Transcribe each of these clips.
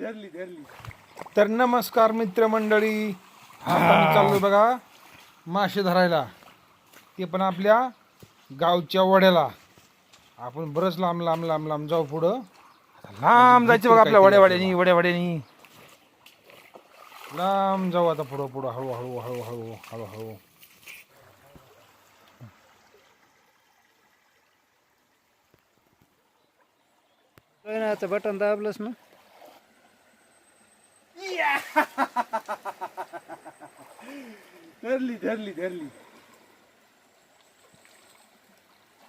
धरली धरली. तर नमस्कार मित्रमंडळी. चाललोय बघा मासे धरायला. ते पण आपल्या गावच्या वड्याला. आपण बरंच लांब लांब लांब लांब जाऊ पुढं. लांब जायचं बघा आपल्या वड्या वड्यानी वड्या वड्यानी. लांब जाऊ आता पुढं पुढं हळू हळू हळू हळू हळू हळू. आता बटन दाबलंस ना. धरली धरली धरली.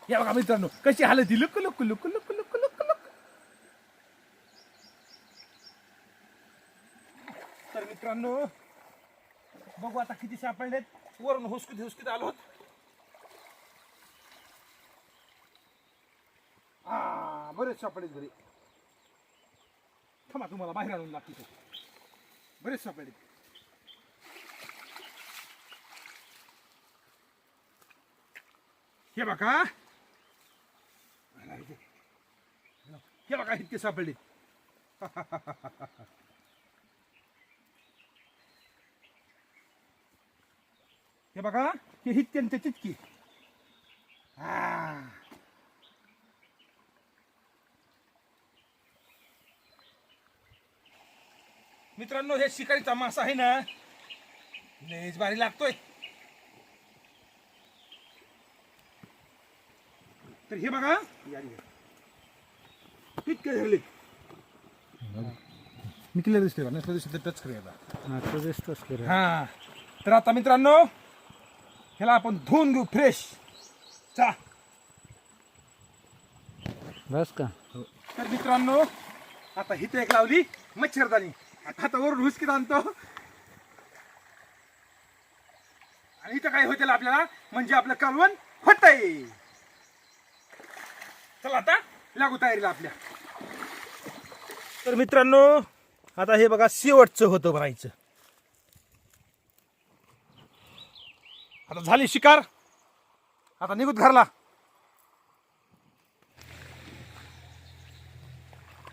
या बघा मित्रांनो कशी हालत. Look look look look look look look. तर मित्रांनो बघू आता किती सापडलेत वरून हुसकीत हुसकीत आलो हा बरेच सापडलेत बरे. थांबा तुम्हाला बाहेर आणून लागते बरेच सापडले. हे बघा. हे बघा इतके सापडले. हे बघा हे इतके तितकी हा. मित्रांनो हे शिकारीचा मासा आहे ना? लयच भारी लागतोय. तर हे बघा. इतके धरले मी क्लिअर दिसते का? नसलं दिसते टच करूया हा. हा. तर आता मित्रांनो ह्याला आपण धुवून घेऊ फ्रेश चा बस का? तर मित्रांनो आता हिथं एक लावली मच्छरदानी आता वरून हुसकीत आणतो. आणि इथं काय होतील आपल्याला? म्हणजे आपलं कालवण होतंय. चला आता लागू तयारीला आपल्या. तर मित्रांनो आता हे बघा शेवटचं होतं म्हणायचं. आता झाली शिकार. आता निघूत घरला.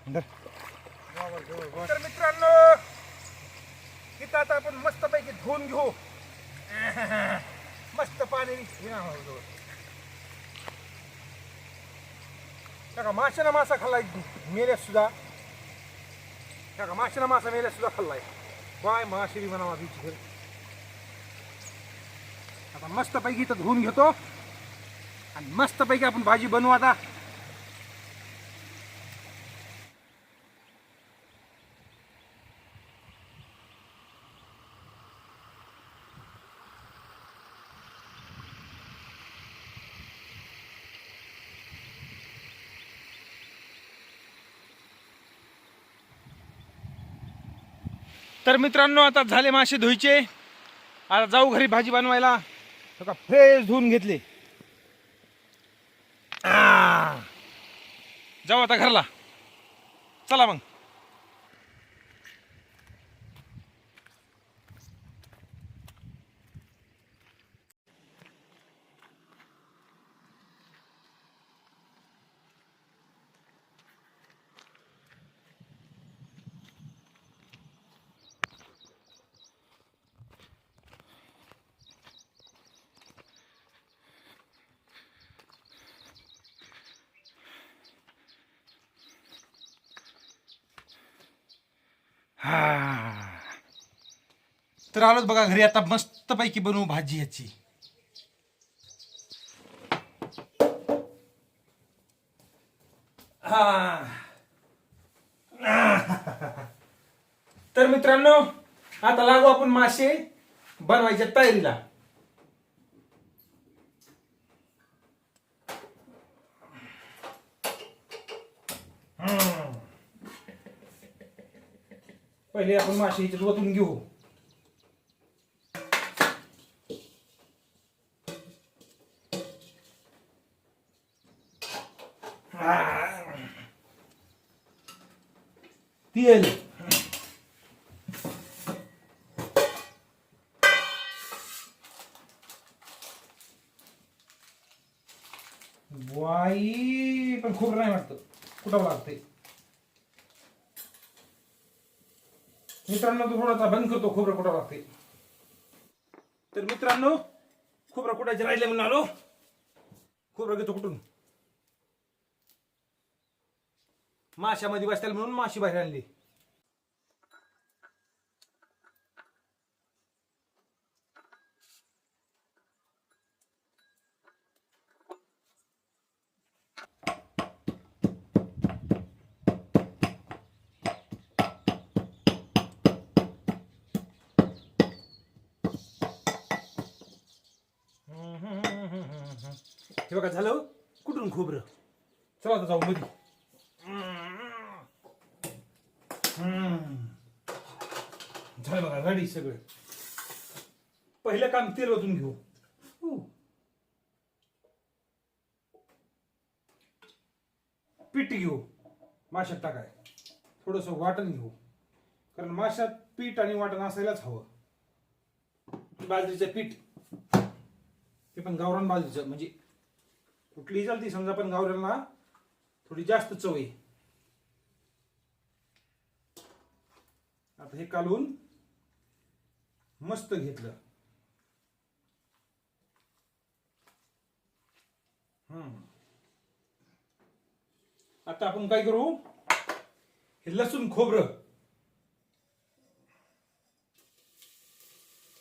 धर. तर मित्रांनो इथं आता आपण मस्त पैकी धुवून घेऊ. मस्त पाणी. का ना माशाना मासा खाल्लाय मेल्यास सुद्धा. का माशाना मासा मेल्या सुद्धा खाल्लाय. बाय माशेरी म्हणावा बीच घर आता मस्त पैकी इथं धुवून घेतो. आणि मस्त पैकी आपण भाजी बनवू आता. तर मित्रांनो आता झाले मासे धुईचे. आता जाऊ घरी भाजी बनवायला. का फ्रेश धुवून घेतले. आ. जाऊ आता घरला. चला मग. हा. तर आलोच बघा घरी आता मस्त पैकी बनवू भाजी याची हा. तर मित्रांनो आता लागू आपण मासे बनवायच्या तयारीला. पहिले आपण मासे ह्याच्यात ओतून घेऊ. तेल. वाई पण खूप नाही वाटतं. कुठं लागतंय? मित्रांनो तो थोडासा बंद करतो खोबरं कुठं लागते? तर मित्रांनो खोबरं कुठायचे राहिले म्हणून आलो. खोबरं घेतो कुठून? माशामध्ये बसतील म्हणून माशी बाहेर आणली. हे बघा झालं हो? कुठून खोबरं? चला आता जाऊ मध्ये झालं बघा रेडी सगळं. पहिलं काम तेल ओतून घेऊ. पीठ घेऊ. माशात टाकाय. थोडस वाटण घेऊ. कारण माशात पीठ आणि वाटण असायलाच हवं. बाजरीचं पीठ. ते पण गावरान बाजरीचं म्हणजे कुठलीही चालती समजा पण गावऱ्याला थोडी जास्त चव आहे. आता हे कालून मस्त घेतलं. हम्म. आता आपण काय करू? हे लसूण खोबरं.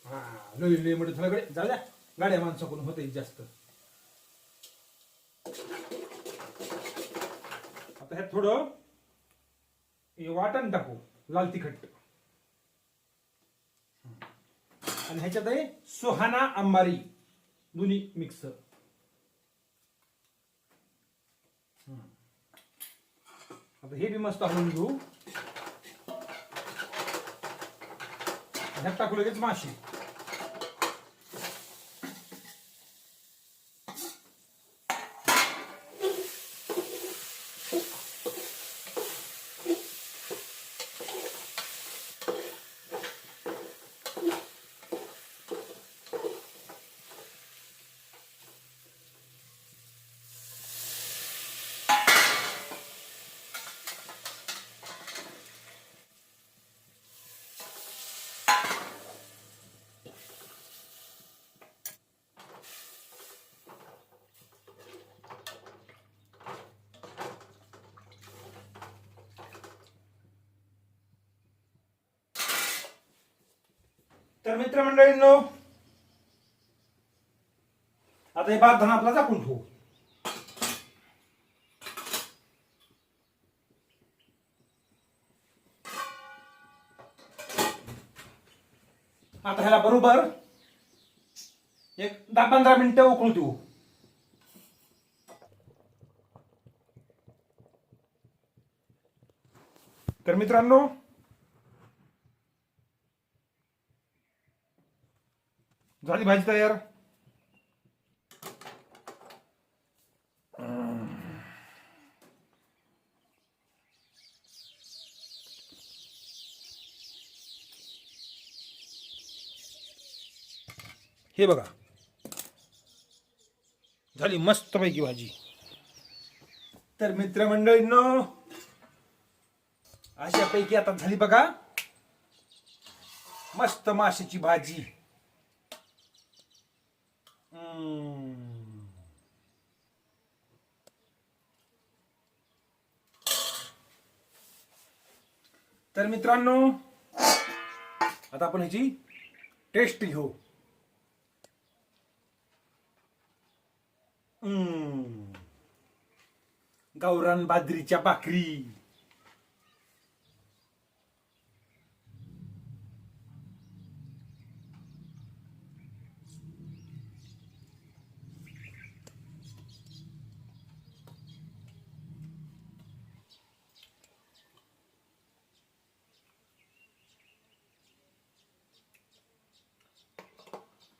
हा लई लई मोठे झालं गडे. जाऊ द्या. गाड्या माणसाकडून होते जास्त. आता ह्यात थोडं हे वाटण टाकू लाल तिखट आणि ह्याच्यात आहे सुहाना अंबारी दोन्ही मिक्स आता हे बी मस्त हलवून घेऊ ह्यात टाकू लगेच माशी। तर मित्रमंडळींनो आता हे भात धन आपला झाकून ठेवू. आता ह्याला बरोबर एक दहा पंधरा मिनिटं उकळू देऊ तर मित्रांनो झाली भाजी तयार? हे बघा. झाली मस्तपैकी भाजी. तर मित्रमंडळींनो अशापैकी आता झाली बघा. मस्त माशाची भाजी. तर मित्रांनो आता आपण ह्याची टेस्ट घेऊ हम्म. गावरान बाजरीच्या भाकरी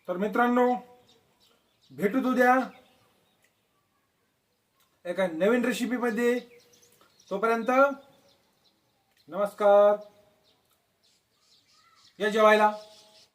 तर मित्रांनो भेटू उद्या एका नवीन रेसिपीमध्ये तोपर्यंत नमस्कार. या जेवायला.